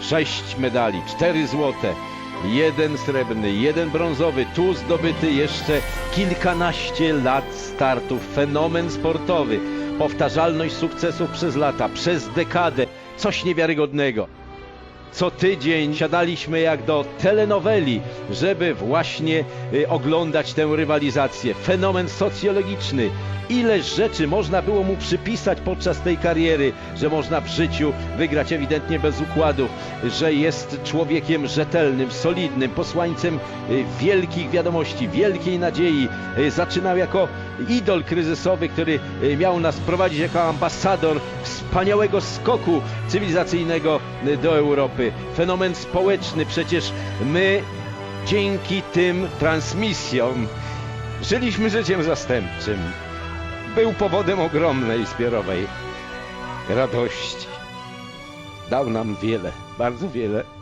sześć medali, cztery złote, jeden srebrny, jeden brązowy, tu zdobyty jeszcze kilkanaście lat startów, fenomen sportowy, powtarzalność sukcesów przez lata, przez dekadę, coś niewiarygodnego. Co tydzień siadaliśmy jak do telenoweli, żeby właśnie y, oglądać tę rywalizację. Fenomen socjologiczny. Ile rzeczy można było mu przypisać podczas tej kariery, że można w życiu wygrać ewidentnie bez układów, że jest człowiekiem rzetelnym, solidnym, posłańcem y, wielkich wiadomości, wielkiej nadziei. Y, Zaczynał jako idol kryzysowy, który y, miał nas prowadzić jako ambasador wspaniałego skoku cywilizacyjnego y, do Europy. Fenomen społeczny, przecież my dzięki tym transmisjom żyliśmy życiem zastępczym. Był powodem ogromnej zbiorowej radości. Dał nam wiele, bardzo wiele.